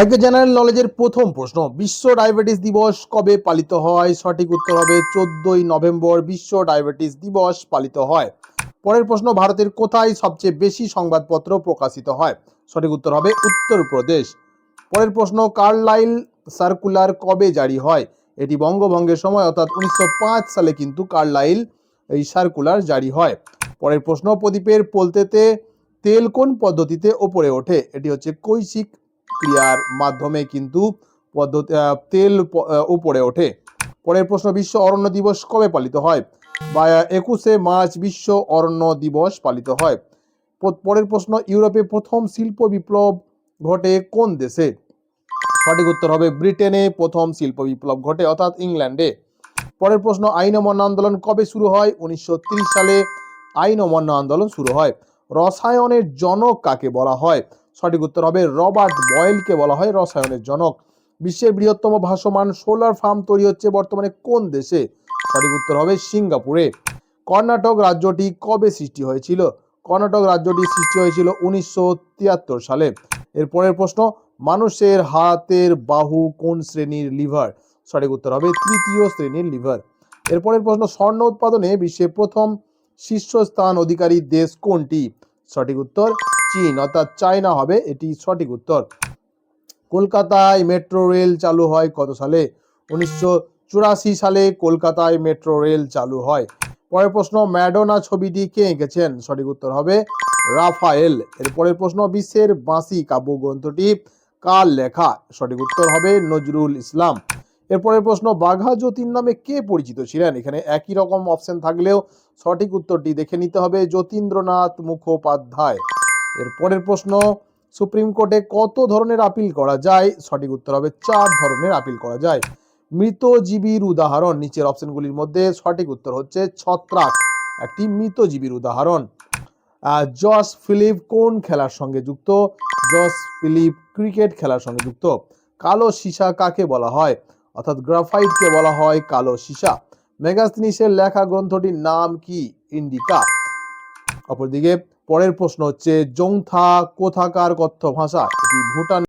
আজকে জেনারেল নলেজের প্রথম প্রশ্ন, বিশ্ব ডায়াবেটিস দিবস কবে পালিত হয়? সঠিক উত্তর হবে চোদ্দই নভেম্বর, বিশ্ব ডায়াবেটিস দিবস পালিত হয়। পরের প্রশ্ন, ভারতের কোথায় সবচেয়ে বেশি সংবাদপত্র প্রকাশিত হয়? সঠিক উত্তর হবে উত্তরপ্রদেশ। পরের প্রশ্ন, কার্লাইল সার্কুলার কবে জারি হয়? এটি বঙ্গভঙ্গের সময়, অর্থাৎ উনিশশো পাঁচ সালে কিন্তু কার্লাইল এই সার্কুলার জারি হয়। পরের প্রশ্ন, প্রদীপের পোলতেতে তেল কোন পদ্ধতিতে ওপরে ওঠে? এটি হচ্ছে কৈশিক ক্রিয়ার মাধ্যমে কিন্তু পদ্ধতি তেল উপরে ওঠে। পরের প্রশ্ন, বিশ্ব অরণ্য দিবস কবে পালিত হয়? বা একুশে মার্চ বিশ্ব অরণ্য দিবস পালিত হয়। পরের প্রশ্ন, ইউরোপে প্রথম শিল্প বিপ্লব ঘটে কোন দেশে? সঠিক উত্তর হবে ব্রিটেনে প্রথম শিল্প বিপ্লব ঘটে, অর্থাৎ ইংল্যান্ডে। পরের প্রশ্ন, আইন অমান্য আন্দোলন কবে শুরু হয়? উনিশশো ত্রিশ সালে আইন অমান্য আন্দোলন শুরু হয়। রসায়নের জনক কাকে বলা হয়? সঠিক উত্তর হবে রবার্ট বয়েলকে বলা হয় রসায়নের জনক। বিশ্বের বৃহত্তম ভাসমান সোলার ফার্ম তৈরি হচ্ছে বর্তমানে কোন দেশে? সঠিক উত্তর হবে সিঙ্গাপুরে। কর্ণাটক রাজ্যটি কবে সৃষ্টি হয়েছিল? কর্ণাটক রাজ্যটি সৃষ্টি হয়েছিল উনিশশো তিয়াত্তর সালে। এর পরের প্রশ্ন, মানুষের হাতের বাহু কোন শ্রেণির লিভার? সঠিক উত্তর হবে তৃতীয় শ্রেণির লিভার। এরপরের প্রশ্ন, স্বর্ণ উৎপাদনে বিশ্বে প্রথম শীর্ষস্থান অধিকারী দেশ কোনটি? সঠিক উত্তর চীন, অর্থাৎ চায়না হবে, এটি সঠিক উত্তর। কলকাতায় মেট্রো রেল চালু হয় কত সালে? উনিশশো চুরাশি সালে কলকাতায় মেট্রো রেল চালু হয়। পরের প্রশ্ন, ম্যাডোনা ছবিটি কে এঁকেছেন? সঠিক উত্তর হবে রাফায়েল। এরপরের প্রশ্ন, বিশ্বের বাঁশি কাব্যগ্রন্থটি কার লেখা? সঠিক উত্তর হবে নজরুল ইসলাম। এরপরের প্রশ্ন, বাঘা যতীন নামে কে পরিচিত ছিলেন? এখানে একই রকম অপশন থাকলেও সঠিক উত্তরটি দেখে নিতে হবে যতীন্দ্রনাথ মুখোপাধ্যায়। এর পরের প্রশ্ন, সুপ্রিম কোর্টে কত ধরনের আপিল করা যায়? সঠিক উত্তর হবে চার ধরনের আপিল করা যায়। মৃতজীবীর উদাহরণ, নিচের অপশনগুলির মধ্যে সঠিক উত্তর হচ্ছে ছত্রাক, একটি মৃতজীবীর উদাহরণ। জস ফিলিপ কোন খেলার সঙ্গে যুক্ত? জস ফিলিপ ক্রিকেট খেলার সঙ্গে যুক্ত। কালো সীসা কাকে বলা হয়? অর্থাৎ গ্রাফাইটকে বলা হয় কালো সীসা। মেগাস্তিনিসের লেখা গ্রন্থটির নাম কি? ইন্ডিকা। অপরদিকে পরের প্রশ্ন হচ্ছে জংথা কোথাকার কথ্য ভাষা? এটি ভুটান